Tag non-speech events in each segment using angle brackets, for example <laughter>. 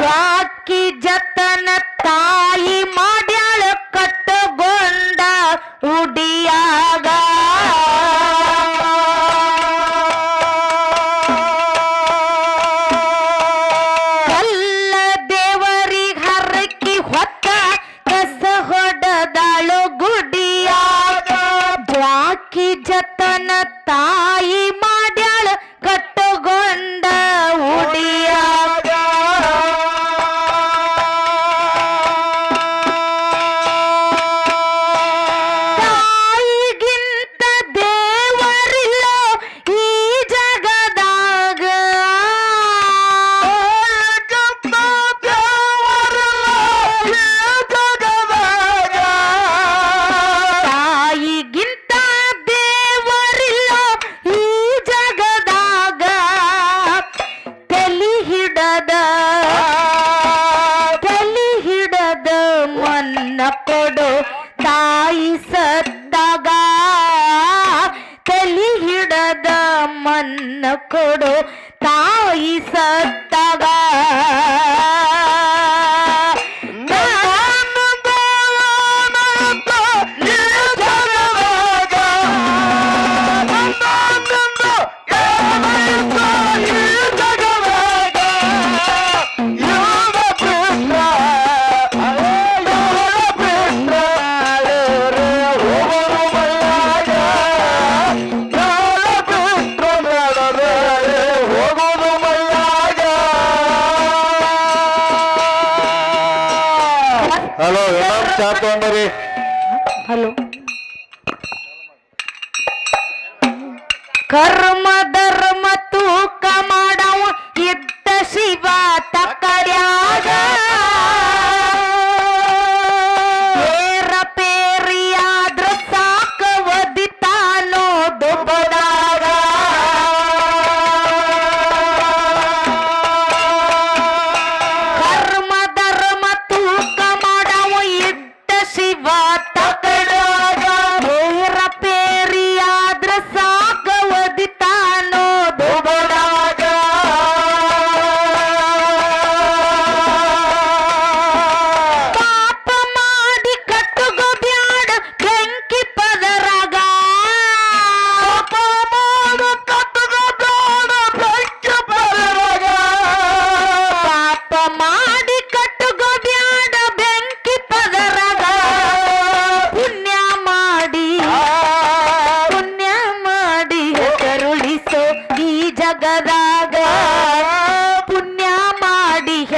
ಜಾಕಿ ಜತನ ತಾಯಿ ಮಾಡ್ಯಾಳ ಕಟ್ಟಗೊಂಡ ಉಡಿಯಾಗ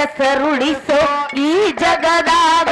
ಹೆಸರುಳಿಸೋ ಈ ಜಗದಾಗ.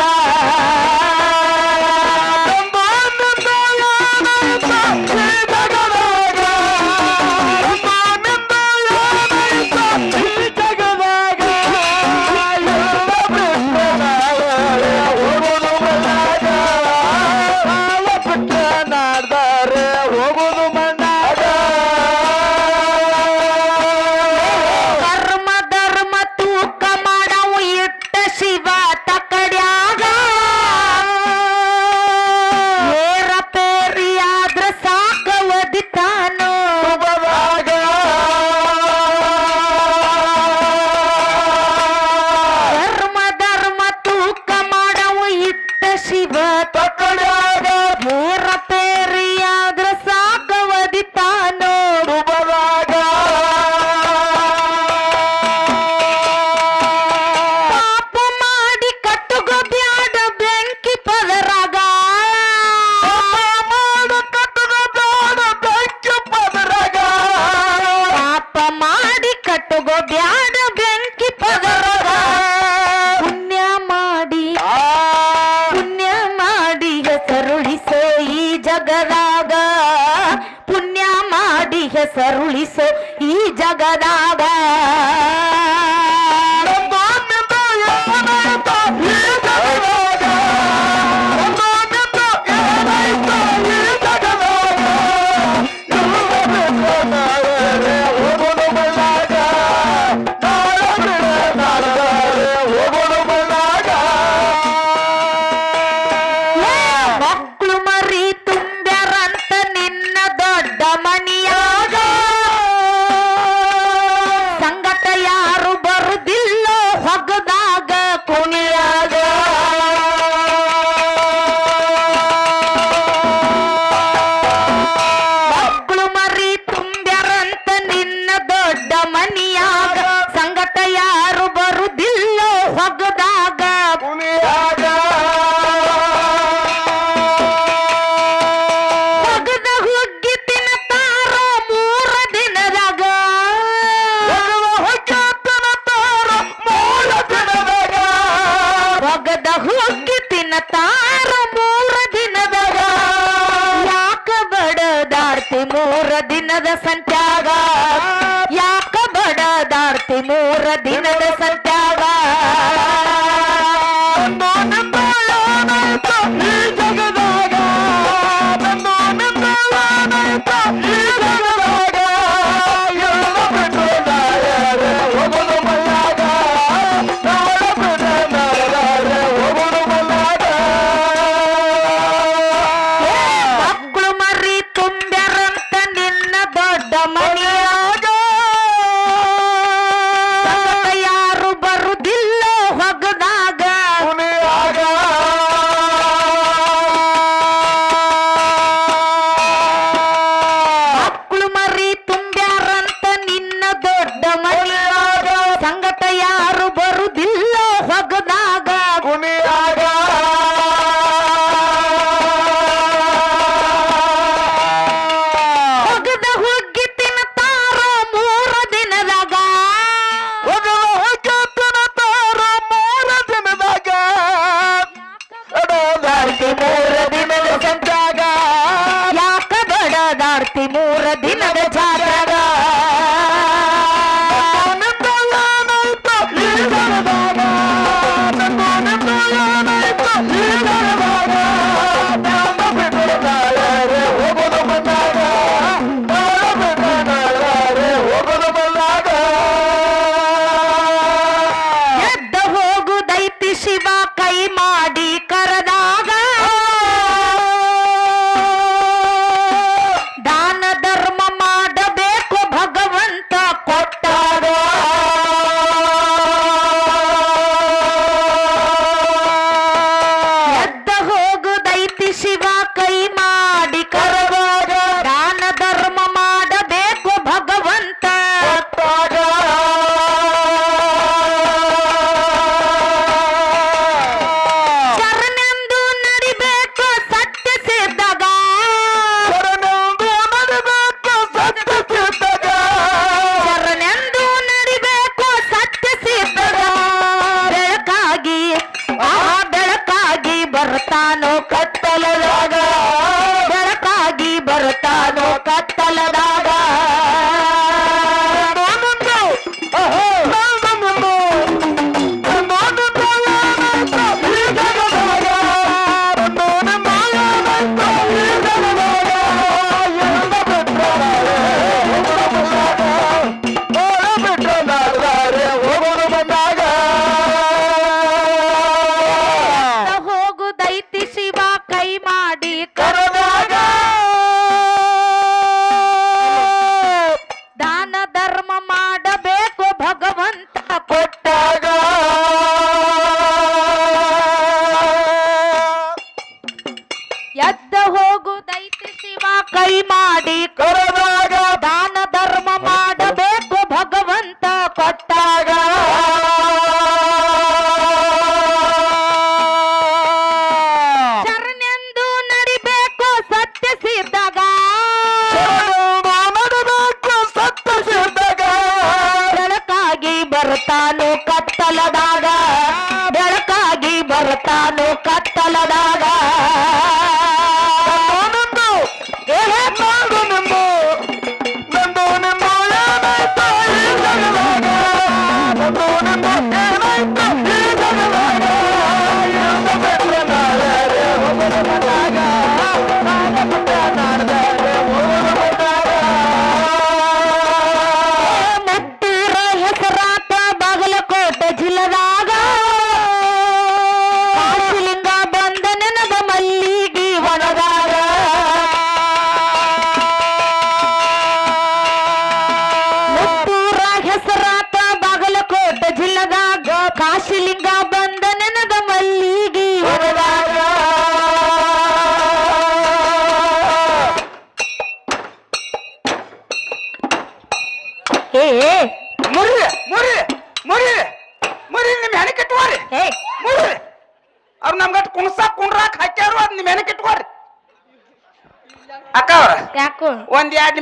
ದಿನ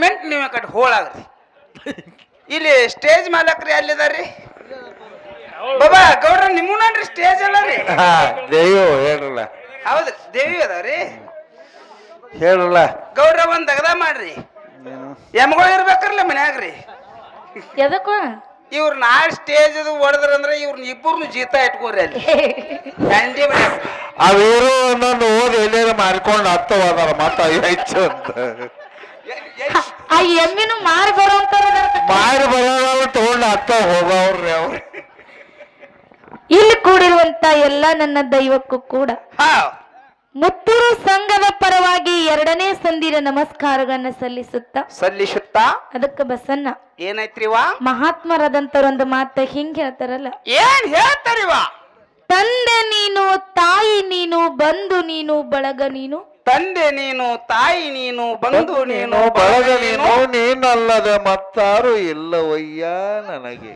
ಮಿನಿಟ್ ನೀವು ಕಟ್ಟಿ ಕಡೆ ಹೋಳಾಗ್ರಿ ಇಲ್ಲಿ ಸ್ಟೇಜ್ ಮಾಲಕ್ರಿ ಅಲ್ಲಿದಾರ್ರಿ ಬಾಬಾ ಗೌಡ್ರ ನಿಮ್ಮನನ್ರಿ ಸ್ಟೇಜ್ ಅಲ್ಲ ರೀ? ದೇವಿ ಹೇಳ್ರಲ್ಲ. ಹೌದ್ರಿ ದೇವಿ ಅದಾವ್ರಿ? ಹೇಳಲ್ಲ ಗೌಡ್ರ ಒಂದ್ ದಗದ ಮಾಡ್ರಿ. ಎಮ್ಗಳು ಇರ್ಬೇಕ್ರಲ್ಲ ಮನ್ಯಾಗ್ರಿ. ಎದಕ್ಕೂ? ಇವ್ರ ನಾಳೆ ಸ್ಟೇಜ್ ಅದು ಹೊಡೆದ್ರಂದ್ರ ಇವ್ರನ್ನ ಇಬ್ಬರನ್ನು ಜೀತ ಇಟ್ಕೋರಿ ಅಲ್ಲಿ. ಗಂಡಿ ಅವರು ಅವೇರು ಒಂದೊಂದು ಓದಿ ಎಲ್ಲೇನು ಮಾಡ್ಕೊಂಡು ಹತ್ತವಾದಾರ ಮತ್ತ ಹೆಚ್ಚು ಅಂತ. ಆ ಎಮ್ಮಿನು ಮಾರಿ ಬರೋಂತ ಮಾರಿ ಬರೋದವ್ರು ತಗೊಂಡು ಅತ್ತ ಹೋಗವ್ರಿ ಅವ್ರು. ಇಲ್ಲಿ ಕೂಡಿರುವಂತ ಎಲ್ಲ ನನ್ನ ದೈವಕ್ಕೂ ಕೂಡ. ಮುತ್ತೂರು ಸಂಘದ ಪರವಾಗಿ ಎರಡನೇ ಸಂದಿರ ನಮಸ್ಕಾರಗಳನ್ನ ಸಲ್ಲಿಸುತ್ತ ಸಲ್ಲಿಸುತ್ತಾ? ಅದಕ್ಕೆ ಬಸನ್ನ ಏನೈತ್ರಿವಾ? ಮಹಾತ್ಮರಾದಂತರೊಂದು ಮಾತ ಹಿಂಗ್ ಹೇಳ್ತಾರಲ್ಲ. ಏನ್ ಹೇಳ್ತಾರಿವ? ತಂದೆ ನೀನು ತಾಯಿ ನೀನು ಬಂಧು ನೀನು ಬಳಗ ನೀನು ತಂದೆ ನೀನು ತಾಯಿ ನೀನು ಬಂಧು ನೀನು ಬಳಗ ನೀನು. ನೀನಲ್ಲದೆ ಮತ್ತಾರು ಇಲ್ಲವಯ್ಯ ನನಗೆ.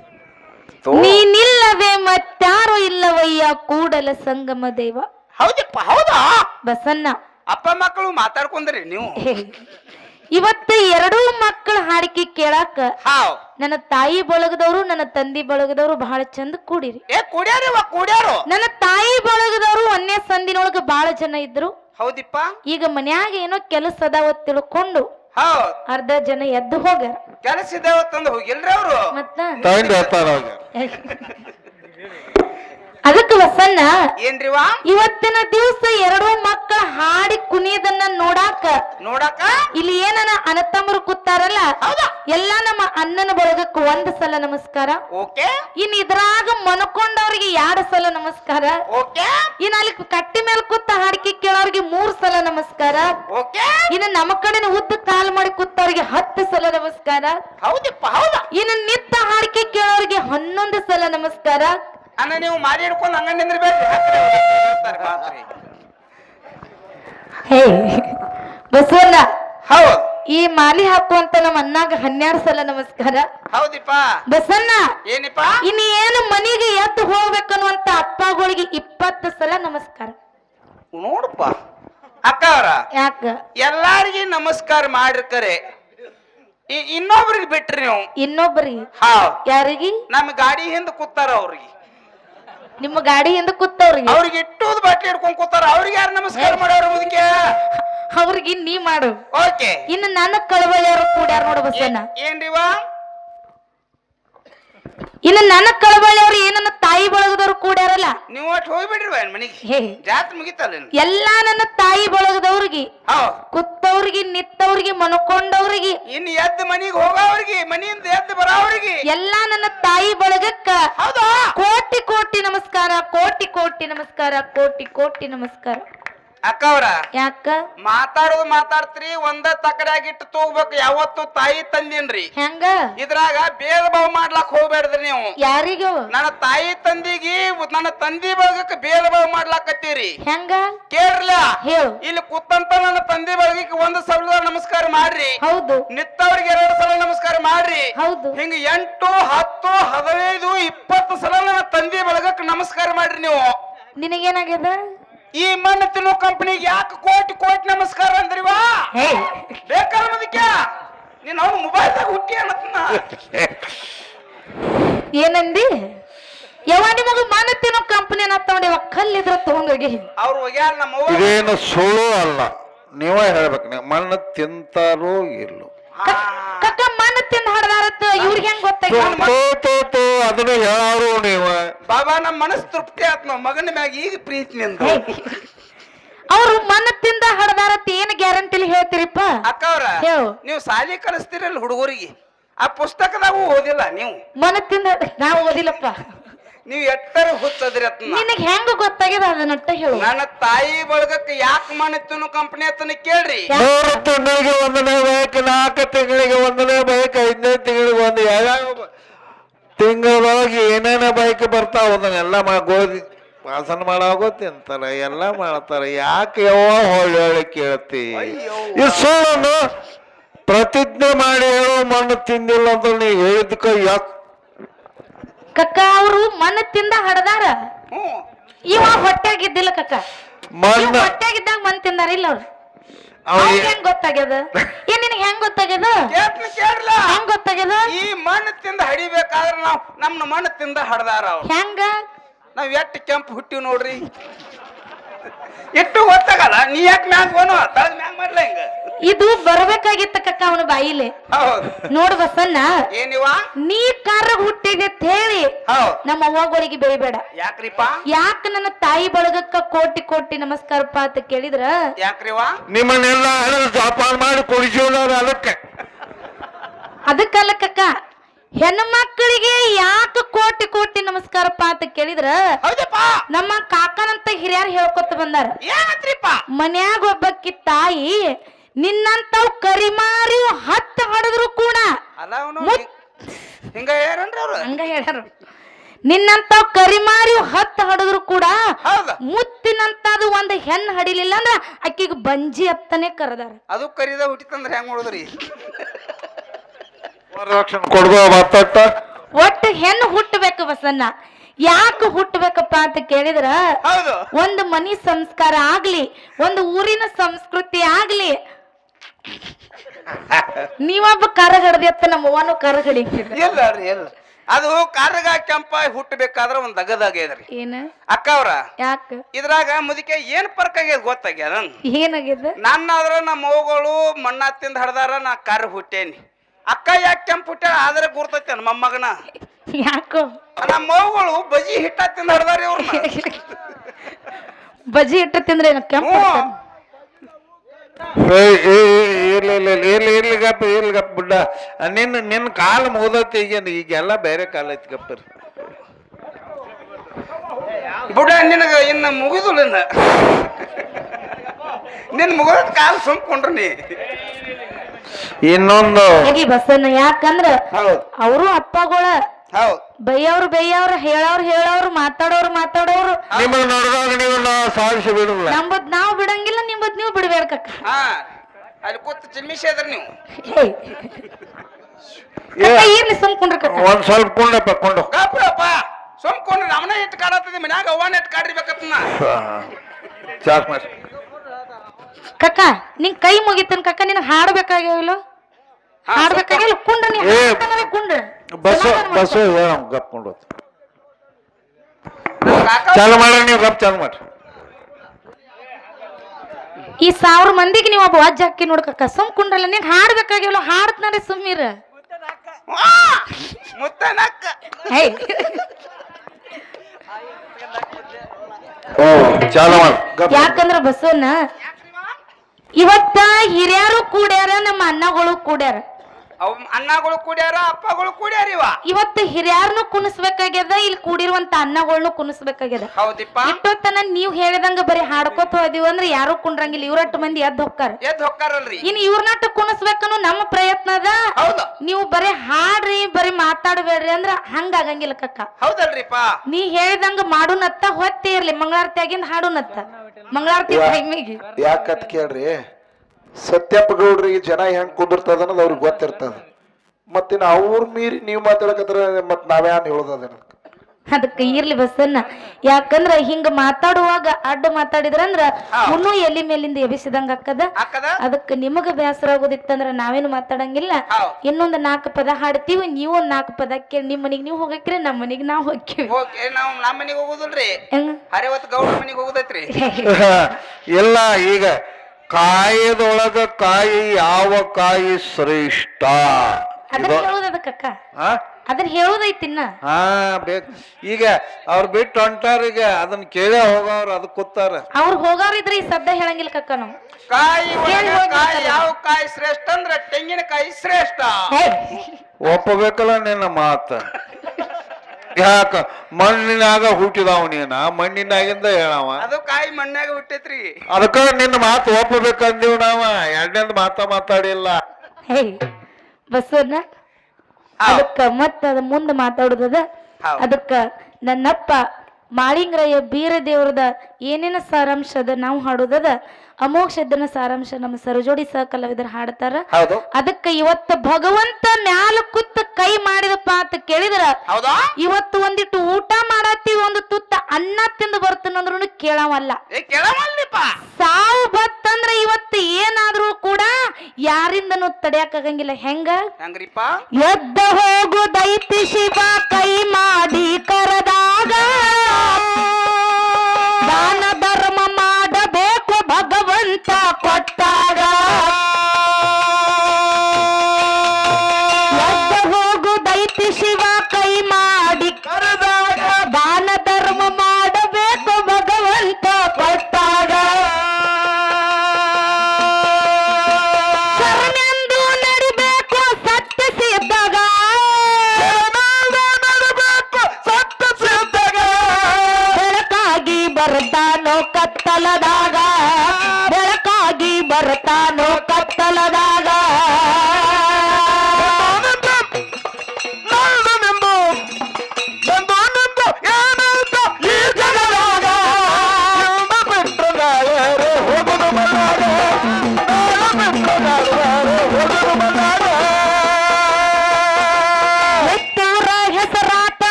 ನೀನಿಲ್ಲದೆ ಮತ್ತಾರು ಇಲ್ಲವಯ್ಯ ಕೂಡಲ ಸಂಗಮ ದೇವ. ಹೌದಪ್ಪ ಹೌದಾ? ಬಸನ್ನ ಅಪ್ಪ ಮಕ್ಕಳು ಮಾತಾಡ್ಕೊಂಡ್ರಿ ನೀವು. <laughs> ಇವತ್ತು ಎರಡೂ ಮಕ್ಕಳ ಹಾಡಿಕೆ ಕೇಳಾಕ ಹಾವ್. ನನ್ನ ತಾಯಿ ಬಳಗದವರು ನನ್ನ ತಂದಿ ಬಳಗದವರು ಬಹಳ ಚಂದ ಕೂಡಿರಿ. ಏ ಕುಡ್ಯಾರಿವ ಕುಡ್ಯಾರು? ನನ್ನ ತಾಯಿ ಬಳಗದವರು ಒಂದೇ ಸಂದಿನೊಳಗ ಬಹಳ ಜನ ಇದ್ರು. ಹೌದಿಪ್ಪ? ಈಗ ಮನ್ಯಾಗ ಏನೋ ಕೆಲಸ ಅದಾವ ತಿಳ್ಕೊಂಡು ಹೌದ್. ಅರ್ಧ ಜನ ಎದ್ದು ಹೋಗ್ಯಾರ. ಕೆಲಸ ಇದಾವ ತಂದು ಹೋಗಿಲ್ರಿ ಅವರು ಮತ್ತ ತಗೊಂಡು ಹೇಳ್ತಾರ ಅವ್ರು <laughs> ಅದಕ್ಕೆ ವಸನ್ನ ಏನ್ರಿವಾ? ಇವತ್ತಿನ ದಿವಸ ಎರಡೂ ಮಕ್ಕಳ ಹಾಡಿ ಕುಣಿಯದನ್ನ ನೋಡಾಕ. ನೋಡಾಕ? ಇಲ್ಲಿ ಏನನ ಅನತಮ್ಮರು ಕೂತಾರಲ್ಲ? ಎಲ್ಲಾ ನಮ್ಮ ಅಣ್ಣನ ಬಳಗಕ್ಕೆ ಒಂದ್ ಸಲ ನಮಸ್ಕಾರ. ಓಕೆ. ಇನ್ ಇದ್ರಾಗ ಮನಕೊಂಡವ್ರಿಗೆ ಎರಡ್ ಸಲ ನಮಸ್ಕಾರ. ಓಕೆ. ಇನ್ ಅಲ್ಲಿ ಕಟ್ಟಿ ಮೇಲೆ ಕೂತ ಹಾಡಿಕೆ ಕೇಳೋರಿಗೆ ಮೂರ್ ಸಲ ನಮಸ್ಕಾರ. ಓಕೆ. ಇನ್ನು ನಮ್ಮ ಕಡೆನ ಉದ್ದ ಕಾಲ್ ಮಾಡಿ ಕೂತವ್ರಿಗೆ ಹತ್ತು ಸಲ ನಮಸ್ಕಾರ. ಹೌದಪ್ಪ ಹೌದಾ. ಇನ್ನು ನಿತ್ತ ಹಾಡಿಕೆ ಕೇಳೋರಿಗೆ ಹನ್ನೊಂದು ಸಲ ನಮಸ್ಕಾರ. ಅಣ್ಣ ನೀವು ಮಾರಿ ಹಿಡ್ಕೊಂಡು ಹಂಗ ನಿಂದ್ರಬೇಡ್ರಿ. ಹೇ ಬಸವಣ್ಣ. ಹೌದು. ಈ ಮಾಲಿ ಹಾಕುವಂತ ನಮ್ಮ ಅನ್ನಾಗ ಹನ್ನೆರಡು ಸಲ ನಮಸ್ಕಾರ. ಹೌದಿಪ್ಪ. ಬಸಣ್ಣ ಏನಿಪ್ಪ? ಇನ್ನು ಏನು ಮನೆಗೆ ಎದ್ದು ಹೋಗ್ಬೇಕನ್ನುವಂತ ಅಪ್ಪಗಳಿಗೆ ಇಪ್ಪತ್ತು ಸಲ ನಮಸ್ಕಾರ. ನೋಡಪ್ಪ. ಅಕ್ಕ ಅವರ ಯಾಕ? ಎಲ್ಲಾರಿಗೆ ನಮಸ್ಕಾರ ಮಾಡಿರ್ಕರೆ ಇನ್ನೊಬ್ರಿಗೆ ಬಿಟ್ರಿ ನೀವು. ಇನ್ನೊಬ್ರಿಗೆ? ಹಾ ಯಾರಿಗೆ? ನಮ್ಮ ಗಾಡಿ ಹಿಂದ ಕೂತಾರ ಅವ್ರಿಗೆ. ನಿಮ್ಮ ಗಾಡಿ ಹಿಂದೆ ಕೂತವ್ರಿಗೆ. ಅವ್ರಿಗೆ ಇಟ್ಟೋದ್ ಬಾಟ್ಲಿ ಹಿಡ್ಕೊಂಡ್ ಕೂತಾರ. ಅವ್ರಿಗೆ ಯಾರು ನಮಸ್ಕಾರ ಮಾಡೋರು ಮುದಕ್ಕೆ ಅವ್ರಿಗೆ ನೀ ಮಾಡು. ಓಕೆ. ಇನ್ನು ನನ್ನ ಕಳವಳಿಯವರು ಕೂಡ್ಯಾರ ನೋಡು ಏನ್ರಿವಾ? ಇನ್ನು ನನ್ನ ಕಳವಳಿಯವರು ಏನನ್ನ ತಾಯಿ ಬಳಗದವ್ರು ಕೂಡ್ಯಾರಲ್ಲ ನೀವು ಒಟ್ಟು ಹೋಗ್ಬಿಡ್ರಿ ಮನಿಗೆ? ಹೇ. ಜಾತ್ರೆ ಮುಗಿತಲ್ಲ. ಎಲ್ಲಾ ನನ್ನ ತಾಯಿ ಬಳಗದವ್ರಿಗೆ. ಹೌದ್. ಕುತ್ತವ್ರಿಗೆ ನಿತ್ತವ್ರಿಗೆ ಮನ್ಕೊಂಡವ್ರಿಗೆ. ಇನ್ನು ಎದ್ದು ಮನಿಗೆ ಹೋಗೋವ್ರಿಗೆ ಮನಿಯಿಂದ ಎದ್ದು ಬರೋವ್ರಿಗೆ. ಎಲ್ಲಾ ನನ್ನ ತಾಯಿ ಬಳಗಕ್ಕ ಹೌದಾ? ಕೋಟಿ ನಮಸ್ಕಾರ ಕೋಟಿ ಕೋಟಿ ನಮಸ್ಕಾರ ಕೋಟಿ ಕೋಟಿ ನಮಸ್ಕಾರ. ಅಕ್ಕ ಅವ್ರ ಯಾಕ? ಮಾತಾಡೋದು ಮಾತಾಡ್ತ್ರಿ ಒಂದ ತಕಡ್ಯಾಗಿಟ್ಟು ತಗೋಬೇಕು. ಯಾವತ್ತು ತಾಯಿ ತಂದಿನ್ರಿ. ಹೆಂಗ? ಇದ್ರಾಗ ಭೇದ ಭಾವ ಮಾಡ್ಲಾಕ್ ಹೋಗ್ಬೇಡ್ರಿ ನೀವು. ಯಾರಿಗ? ನನ್ನ ತಾಯಿ ತಂದಿಗಿ ನನ್ನ ತಂದಿ ಬಳಗಕ್ಕೆ ಭೇದ ಭಾವ ಮಾಡ್ಲಾಕತ್ತೀರಿ. ಹೆಂಗ? ಕೇಳ್ರಲ್ಲ ಇಲ್ಲಿ ಕುತ್ತಂತ ನನ್ನ ತಂದೆ ಬಳಗಕ್ಕೆ ಒಂದು ಸಲ ನಮಸ್ಕಾರ ಮಾಡ್ರಿ. ಹೌದು. ನಿತ್ತವ್ರಿಗೆ ಎರಡು ಸಲ ನಮಸ್ಕಾರ ಮಾಡ್ರಿ. ಹೌದು. ಹಿಂಗ ಎಂಟು ಹತ್ತು ಹದಿನೈದು ಇಪ್ಪತ್ತು ಸಲ ನನ್ನ ತಂದಿ ಬಳಗಕ್ಕೆ ನಮಸ್ಕಾರ ಮಾಡ್ರಿ ನೀವು. ನಿನಗೇನಾಗ್ಯದ? ಈ ಮಣ್ಣು ತಿನ್ನೋ ಕಂಪನಿಗೆ ಯಾಕೆ ಕೋಟಿ ಕೋಟಿ ನಮಸ್ಕಾರ ಅಂದ್ರಿವಾ? ಬೇಕಲ್ಲ ಅದಕ್ಕೆ. ನೀನ್ ಅವ್ನು ಮೊಬೈಲ್ದಾಗ ಹುಟ್ಟಿ ಅನ್ನತ್ನ. ಏನಂದಿ? ಯಾವ ನಿಮಗ ಮಣ್ಣು ತಿನ್ನೋ ಕಂಪನಿ ತಗೊಂಡಿ ಕಲ್ಲಿದ್ರ ತಗೊಂಡೋಗಿ. ಅವ್ರು ಹೋಗ್ಯಾರ ನಮ್ಮ ಅವ್ವ. ಇದೇನು ಸುಳ್ಳು ಅಲ್ಲ. ನೀವೇ ಹೇಳ್ಬೇಕು ನೀವು ಮಣ್ಣು ತಿಂತಾರೋ ಇಲ್ಲೋ. ಹಾ. ತಿಂದ ಹಡ್ದಾರತ್ತ ಇವ್ರಿಗೆ ಹೆಂಗ್ ಗೊತ್ತೈತಿ? ತೋ ತೋ ತೋ ಅದನ್ನ ಹೇಳಾರು ನೀವ. ಬಾಬಾ ನಮ್ಮ ಮನಸ್ಸು ತೃಪ್ತಿ ಆತ್ ನಮ್ಮ ಮಗನ ಮ್ಯಾಗ ಈಗ ಪ್ರೀತಿ ನಿಂದು. ಅವ್ರು ಮನ ತಿಂದ ಹಡ್ದಾರತ್ತ ಏನ್ ಗ್ಯಾರಂಟಿಲಿ ಹೇಳ್ತೀರಿಪ್ಪ? ಅಕ್ಕ ಅವ್ರ ಹೇಳು. ನೀವು ಸಾಲಿ ಕಲಿಸ್ತೀರಲ್ಲ ಹುಡುಗರಿಗೆ. ಆ ಪುಸ್ತಕದಾಗೂ ಓದಿಲ್ಲ ನೀವು. ಮನ ತಿಂದ ನಾವು ಓದಿಲ್ಲಪ್ಪ. ನೀವು ಎತ್ತರ ಹುಚ್ಚದ್ರಿ ನಿನಗೆ ನಿನಗ್ ಹೆಂಗ ಗೊತ್ತಾಗ್ಯದ ಅದನ್ನಟ್ಟ ಹೇಳು. ನನ್ನ ತಾಯಿ ಬಳಗಕ್ಕೆ ಯಾಕ ಮಾಡಿತ್ತು ಕಂಪನಿ ಅತ್ತನ ಕೇಳ್ರಿ. ಮೂರು ತಿಂಗಳಿಗೆ ಒಂದನೇ ಬೈಕ್ ನಾಲ್ಕು ತಿಂಗಳಿಗೆ ಒಂದನೇ ಬೈಕ್ ಐದನೇ ತಿಂಗಳಿಗೆ ಒಂದು ಯಾವ ತಿಂಗಳೊಳಗೆ ಏನೇನ ಬೈಕ್ ಬರ್ತಾವ ಅದನ್ನೆಲ್ಲ ಮಾ ಗೋಧಿ ವಾಸನ ಮಾಡಾಗೋ ತಿಂತಾರ ಎಲ್ಲ ಮಾಡ್ತಾರ. ಯಾಕೆ ಯಾವ ಹೊಳ್ಳಿ ಹೊಳಿ ಕೇಳ್ತಿ? ಅಯ್ಯೋ. ಈ ಸುಳ್ಳನ್ನು ಪ್ರತಿಜ್ಞೆ ಮಾಡಿ ಹೇಳೋ ಮಣ್ಣು ತಿಂದಿಲ್ಲ ಅಂತ ನೀ ಹೇಳಿದ್ಕ ಯಾಕೆ ಕಕ್ಕ ಅವರು ಮಣ್ಣ ತಿಂದ ಹಡದಾರ? ಇವ ಹೊಟ್ಟೆಗಿದ್ದಿಲ್ಲ ಕಕ್ಕ. ಹೊಟ್ಟೆಗಿದ್ದಾಗ ಮಣ್ಣು ತಿಂದಾರ ಇಲ್ಲ ಅವ್ರು? ಹೆಂಗ್ ಗೊತ್ತಾಗ್ಯದ? ಏನ್ ನಿನಗೆ ಹೆಂಗ್ ಗೊತ್ತಾಗ್ಯದ? ಹೆಂಗ್ ಗೊತ್ತಾಗ್ಯದ? ಈ ಮಣ್ಣು ತಿಂದ ಹಡಿಬೇಕಾದ್ರೆ ನಾವು ನಮ್ಮ ಮಣ್ಣು ತಿಂದ ಹಡದಾರ ಅವ್ರು. ಹೆಂಗ? ನಾವ್ ಎಟ್ಟು ಕೆಂಪು ಹುಟ್ಟಿವ್ ನೋಡ್ರಿ? ಇಟ್ಟು ಗೊತ್ತಾಗಲ್ಲ ನೀ ಯಾಕೆ ಮ್ಯಾಂಗ್ ಬೋನು ತಳಗ್ ಮ್ಯಾಂಗ್ ಮಾಡ್ಲ ಹಿಂಗ. ಇದು ಬರ್ಬೇಕಾಗಿತ್ತ ಕಕ್ಕ ಅವನ ಬಾಯಿಲೆ. ಹೌದು. ನೋಡ್ ಬಸನ್ನ ಏನಿವ ನೀ ಕಾರ ಹುಟ್ಟಿದೆ ಅಂತ ಹೇಳಿ ಹೌದು. ನಮ್ಮ ಅವ್ವಗಳಿಗೆ ಬೇಯಬೇಡ. ಯಾಕ್ರಿಪ್ಪ? ಯಾಕ ನನ್ನ ತಾಯಿ ಬಳಗಕ್ಕ ಕೋಟಿ ಕೋಟಿ ನಮಸ್ಕಾರಪ್ಪ ಅಂತ ಕೇಳಿದ್ರ? ಯಾಕ್ರಿವ ನಿಮ್ಮನ್ನೆಲ್ಲ ಹಣದ ಜೋಪಾನ ಮಾಡಿ ಕುಡಿಸೋದವ್ರು ಅದಕ್ಕೆ. ಅದಕ್ಕಲ್ಲ ಕಕ್ಕ ಹೆಣ್ಣು ಮಕ್ಕಳಿಗೆ ಯಾಕ ಕೋಟಿ ಕೋಟಿ ನಮಸ್ಕಾರಪ್ಪ ಅಂತ ಕೇಳಿದ್ರ? ಹೌದಪ್ಪ. ನಮ್ಮ ಕಾಕನಂತ ಹಿರಿಯರು ಹೇಳ್ಕೊತ ಬಂದಾರ. ಮನ್ಯಾಗ ಒಬ್ಬಕ್ಕಿ ತಾಯಿ ನಿನ್ನಂತವ್ ಕರಿಮಾರಿ ಹತ್ತು ಹಡದ್ರು ಕೂಡ. ಹಿಂಗ ಯಾರನ್ರಿ ಅವ್ರು? ಹಂಗ ಹೇಳ್ಯಾರ. ನಿನ್ನಂತವ್ ಕರಿಮಾರಿ ಹತ್ತು ಹಡದ್ರು ಕೂಡ ಮುತ್ತಿನಂತ ಅದು ಒಂದ್ ಹೆಣ್ ಹಡಿಲಿಲ್ಲ ಅಂದ್ರ ಅಕ್ಕಿಗೆ ಬಂಜಿ ಅತ್ತನೆ ಕರೆದಾರ. ಅದು ಕರಿದ ಹುಟ್ಟಿತಂದ್ರ ಹೆಂಗ್ ಮಾಡುದ್ರಿ? ವರದಕ್ಷಿಣೆ ಕೊಡ್ಗೋ ಮತ್ತಟ್ಟ ಒಟ್ಟು ಹೆಣ್ಣು ಹುಟ್ಟಬೇಕು ಬಸಣ್ಣ ಯಾಕೆ ಹುಟ್ಟಬೇಕಪ್ಪ ಅಂತ ಕೇಳಿದ್ರ? ಹೌದು. ಒಂದು ಮನಿ ಸಂಸ್ಕಾರ ಆಗ್ಲಿ ಒಂದು ಊರಿನ ಸಂಸ್ಕೃತಿ ಆಗ್ಲಿ. ನೀವೊಬ್ಬ ಕರ ಹಡದಿ ಅತ್ತ ನಮ್ಮ ಅವ್ವನು ಕರ ಹಡಿತಿದ್ರು ಇಲ್ಲ ರೀ ಇಲ್ಲ. ಅದು ಕಾರ್ಗ ಕೆಂಪ ಹುಟ್ಟಬೇಕಾದ್ರ ಒಂದ್ ದಗದಾಗ್ಯದ್ರಿ ಏನ? ಅಕ್ಕ ಅವ್ರ ಯಾಕ? ಇದ್ರಾಗ ಮುದಿಕೆ ಏನ್ ಪರ್ಕ್ ಆಗ್ಯದ ಗೊತ್ತಾಗ್ಯದ? ಏನಾಗಿದೆ ನನ್ನಾದ್ರ ನಮ್ಮ ಮಣ್ಣ ತಿಂದ ಹಡ್ದಾರ ನಾ ಕರ್ ಹುಟ್ಟೇನಿ. ಅಕ್ಕ ಯಾಕೆ ಕೆಂಪು ಹುಟ್ಟ ಆದ್ರೆ ಗುರ್ತೈತೆ ಮೊಮ್ಮಗನ. ಯಾಕೋ? ನಮ್ಮ ಮಗಳು ಬಜಿ ಹಿಟ್ಟ ತಿಂದ ಹಡ್ದಾರಿ ಇವ್ರನ್ನ <laughs> ಬಜಿ ಹಿಟ್ಟ ತಿಂದ್ರೆ ಏನು ಕೆಂಪು ಹ್ಞೂ. ಆಗ್ತಾನೆ? ಏಯ್, ಏಯ್, ಏಯ್, ಇರ್ಲಿ ಇರ್ಲಿ ಇರ್ಲಿ ಇರ್ಲಿ ಗಪ್ಪ ಇರ್ಲಿ ಗಪ್ಪ ಬಿಡ್ಡ. ನಿನ್ನ ನಿನ್ನ ಕಾಲ ಮುಗ್ದೈತಿ ಈಗ ಈಗೆಲ್ಲ ಬೇರೆ ಕಾಲ ಐತಿ ಗಪ್ಪರ್ ಬುಡ ನಿನಗ ಇನ್ನ ಮುಗಿದಿಲ್ಲ ನಿನ್ನ ನಿನ್ ಮುಗಿದ ಕಾಲ ಸುಮ್ಕೊಂಡ್ರಿ ನೀ. ಇನ್ನೊಂದು. ಹೋಗಿ ಬಸನ್ನ ಯಾಕಂದ್ರ ಹೌದು. ಅವರು ಅಪ್ಪಗಳ ಹೌದು. ಬೈಯವ್ರು ಬೈಯವ್ರು ಹೇಳವ್ರು ಹೇಳವ್ರು ಮಾತಾಡೋರು ಮಾತಾಡೋರು. ನಿಮ್ಮನ್ನ ನೋಡಿದಾಗ ನೀವು ನಾವು ಸಾಧಿಸಿ ಬಿಡಲ್ಲ ನಂಬದ್ ನಾವು ಬಿಡಂಗಿಲ್ಲ ನಿಮ್ಮದ್ ನೀವು ಬಿಡ್ಬೇಕಕ್ಕ ಹಾ. ಅಲ್ಲಿ ಕೂತ್ ಚಿಮ್ಮಿಸಿ ಅದ್ರ ನೀವು. ಇರ್ಲಿ ಸುಮ್ಕೊಂಡ್ರ ಕಕ್ಕ. ಒಂದ್ ಸ್ವಲ್ಪ ಕೊಂಡಪ್ಪ ಕೊಂಡು. ಗಾಬ್ರಪ್ಪ ಸುಮ್ಕೊಂಡ್ರಿ ನಮ್ಮನೆ ಇಟ್ಟು ಕಾಡತ್ತದ ಮನ್ಯಾಗ ಅವ್ವನ ಇಟ್ಟು ಕಾಡಿರ್ಬೇಕತ್ತ ನಾ. ಚಾಕ್ ಮಾಡಿ ಕಕ್ಕ ನಿನ್ ಕೈ ಮುಗಿತನ್ ಕಕ್ಕ ನಿನ್ ಹಾಡ್ಬೇಕಾಗಿಲ್ಲ ಹಾಡ್ಬೇಕಾಗಿಲ್ಲ ಕುಂಡ ಏ, ಬಸ್ಸು ಬಸ್ಸು. ಗಪ್ ಕೊಂಡು ನಮ್ಮ ಕಾಕ ಚಾಲು ಮಾಡ್ರಿ ನೀವು ಗಪ್ ಚಾಲು ಮಾಡ್ರಿ. ಈ ಸಾವಿರ ಮಂದಿಗೆ ನೀವು ಒಬ್ಬ ಅಜ್ಜ ಹಾಕಿ ನೋಡ್ಕಕ್ಕ ಸುಮ್ ಕುಂಡ್ರಲ್ಲ ನೀವು ಹಾಡ್ಬೇಕಾಗಿಲ್ಲ ಹಾಡ್ತಾನೆ ಸುಮ್ಮೀರ ಆ, ಮುತ್ತನಕ್ಕ. ಹೇ. ಓ ಚಾಲು ಮಾಡಿ ಗಪ್ ಯಾಕಂದ್ರ ಬಸವಣ್ಣ ಇವತ್ತ ಹಿರಿಯರು ಕೂಡ್ಯಾರ ನಮ್ಮ ಅಣ್ಣಗಳು ಕೂಡ್ಯಾರ. ಅವ್ ಅಣ್ಣಗಳು ಕುಡಿಯಾರ ಅಪ್ಪಗಳು ಕೂಡ್ಯಾರ ಇವ? ಇವತ್ತು ಹಿರಿಯಾರನ್ನು ಕುಣಿಸ್ಬೇಕಾಗ್ಯದ ಇಲ್ಲಿ ಕೂಡಿರುವಂತ ಅನ್ನಗಳನ್ನು ಕುಣಿಸ್ಬೇಕಾಗ್ಯದ. ಹೌದಿಪ್ಪ. ಇಟ್ಟೊತ್ತನ ನೀವ್ ಹೇಳಿದಂಗ ಬರೀ ಹಾಡ್ಕೋತ ಹೋದಿವ ಅಂದ್ರೆ ಯಾರು ಕುಂಡ್ರಂಗಿಲ್ಲ ಇವ್ರಟ್ಟು ಮಂದಿ ಎದ್ದು ಹೊಕ್ಕಾರ. ಎದ್ ಹೊಕ್ಕಾರಲ್ರಿ. ಇನ್ ಇವ್ರನ್ನಟ್ಟು ಕುಣಿಸ್ಬೇಕನ್ನು ನಮ್ಮ ಪ್ರಯತ್ನ ಅದ. ಹೌದು. ನೀವು ಬರೀ ಹಾಡ್ರಿ ಬರೀ ಮಾತಾಡ್ಬೇಡ್ರಿ ಅಂದ್ರ ಹಂಗ ಆಗಂಗಿಲ್ಲ ಕಕ್ಕ. ಹೌದಲ್ರಿಪ್ಪ. ನೀ ಹೇಳಿದಂಗ ಮಾಡುನತ್ತ ಹೊತ್ತೇ ಇರ್ಲಿ ಮಂಗಳಾರತಿ ಆಗಿಂದ ಹಾಡುನತ್ತ ಮಂಗಳಾರತಿ ಟೈಮಿಗೆ. ಯಾಕತ್ ಕೇಳ್ರಿ? ಸತ್ಯಪ್ಪ ಗೌಡ್ರಿಗೆ ಜನ ಹೆಂಗ್ ಕುಂದಿರ್ತದ ಅನ್ನೋದು ಅವ್ರಿಗೆ ಗೊತ್ತಿರ್ತದ. ಮತ್ತಿನ ಅವ್ರ ಮೀರಿ ನೀವು ಮಾತಾಡಕತ್ರ ಮತ್ ನಾವ್ಯಾನ್ ಹೇಳೋದ ಅದಕ್ಕೆ ಇರ್ಲಿ ಬಸ್ಸನ್ನ ಯಾಕಂದ್ರ ಹಿಂಗ ಮಾತಾಡುವಾಗ ಅಡ್ಡ ಮಾತಾಡಿದ್ರಂದ್ರ ಇನ್ನೂ ಎಲ್ಲಿ ಮೇಲಿಂದ ಎಬಿಸಿದಂಗ ಅಕ್ಕದ. ಅಕ್ಕದ? ಅದಕ್ಕೆ ನಿಮಗ ಬೇಸರ ಆಗೋದಿತ್ತಂದ್ರ ನಾವೇನು ಮಾತಾಡಂಗಿಲ್ಲ. ಇನ್ನೊಂದು ನಾಲ್ಕು ಪದ ಹಾಡ್ತೀವಿ ನೀವು ಒಂದ್ ನಾಲ್ಕು ಪದ ಕೇಳಿ ನಿಮ್ ಮನಿಗ್ ನೀವು ಹೋಗಕ್ರಿ ನಮ್ಮ ಮನಿಗ್ ನಾವು ಹೋಗ್ತೀವಿ. ಹೋಗಿ ನಾವು ನಮ್ಮ ಮನೆಗೆ ಹೋಗುದಿಲ್ರಿ. ಹೆಂಗ? ಹರಿವತ್ ಗೌಡ ಮನೆಗೆ ಹೋಗುದೈತ್ರಿ. <laughs> <laughs> ಇಲ್ಲ ಈಗ ಕಾಯದೊಳಗ ಕಾಯಿ ಯಾವ ಕಾಯಿ ಶ್ರೇಷ್ಠ? ಅದನ್ನ ಇದು ಹೇಳುದ ಅದಕ್ಕಕ್ಕ ಹಾ ಅದನ್ನ ಹೇಳುದೈತಿನ್ನ ಹಾ ಬೇಕು ಈಗ ಅವ್ರು ಬಿಟ್ಟು ಹೊಂಟಾರೀಗ ಅದನ್ನ ಕೇಳೇ ಹೋಗವ್ರ ಅದಕ್ಕೆ ಕೂತಾರ. ಅವ್ರು ಹೋಗೋರಿದ್ರೆ ಈ ಸದ್ದ ಹೇಳಂಗಿಲ್ಲ ಕಕ್ಕ ನಾವು. ಕಾಯಿ ಒಳಗ ಕೇಳಿ ಹೋಗಿ ಕಾಯಿ ಯಾವ ಕಾಯಿ ಶ್ರೇಷ್ಠ ಅಂದ್ರೆ ತೆಂಗಿನಕಾಯಿ ಶ್ರೇಷ್ಠ. ಒಪ್ಪಬೇಕಲ್ಲ ನಿನ್ನ ಮಾತ. <laughs> ಯಾಕ? ಮಣ್ಣಿನಾಗ ಹುಟ್ಟಿದವ ನೀನ ಮಣ್ಣಿನಾಗಿಂದ ಹೇಳವ. ಅದು ಕಾಯಿ ಮಣ್ಣಾಗ ಹುಟ್ಟೈತ್ರಿ. ಅದಕ್ಕ ನಿನ್ನ ಮಾತು ಒಪ್ಪಬೇಕಂದೀವ್ ನಾವ. ಎರಡನೇದ್ ಮಾತ ಮಾತಾಡಿಲ್ಲ. ಹೇ ಅದಕ್ಕ ಮತ್ತ ಅದ ಮುಂದ ಮಾತಾಡುದದ ಅದಕ್ಕ ನನ್ನಪ್ಪ ಮಾಳಿಂಗ್ರಯ್ಯ ಬೀರ ದೇವ್ರದ ಏನೇನ ಸಾರಾಂಶ ಅದ ನಾವು ಹಾಡುದದ ಅಮೋಘ ಶಬ್ದನ ಸಾರಾಂಶ ನಮ್ಮ ಸರಜೋಡಿ ಸಹ ಕಲಾವಿದರು ಹಾಡ್ತಾರ ಅದಕ್ಕೆ ಇವತ್ತ ಭಗವಂತ ಮ್ಯಾಲ ಕುತ್ತ ಕೈ ಮಾಡಿದಪ್ಪ ಅಂತ ಕೇಳಿದ್ರ. ಇವತ್ತು ಒಂದಿಟ್ಟು ಊಟ ಮಾಡತ್ತಿ ಒಂದು ತುತ್ತ ಅನ್ನ ತಿಂದು ಬರ್ತನಂದ್ರು ಕೇಳವಲ್ಲ. ಸಾವು ಬತ್ತಂದ್ರ ಇವತ್ತು ಏನಾದ್ರೂ ಕೂಡ ಯಾರಿಂದನು ತಡೆಯಕ್ಕಾಗಂಗಿಲ್ಲ ಹೆಂಗ? ಹೆಂಗ್ರಿಪ್ಪ? ಎದ್ದ ಹೋಗು ದೈತಿ ಶಿವ ಕೈ ಮಾಡಿ ಕರೆದಾಗ.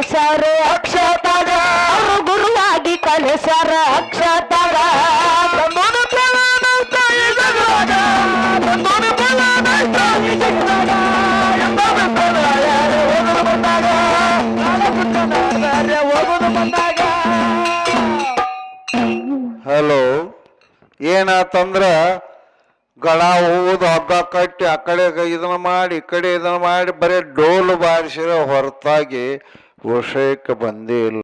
ಗುರುವಾಗಿ ಅಕ್ಷತಾರ. ಅವರು ಗುರುವಾಗಿ ಕಲಿಸಾರ ಅಕ್ಷತಾಗ ಹಲೋ, ಏನಾತಂದ್ರ ಗಳ ಹೋಗುದು ಹಗ್ಗ ಕಟ್ಟಿ ಆ ಕಡೆ ಇದನ್ನ ಮಾಡಿ, ಈ ಕಡೆ ಇದನ್ನ ಮಾಡಿ, ಬರೀ ಡೋಲು ಬಾರಿಸಿರೋ ಹೊರತಾಗಿ ವಿಷಯಕ್ಕೆ ಬಂದೇ ಇಲ್ಲ.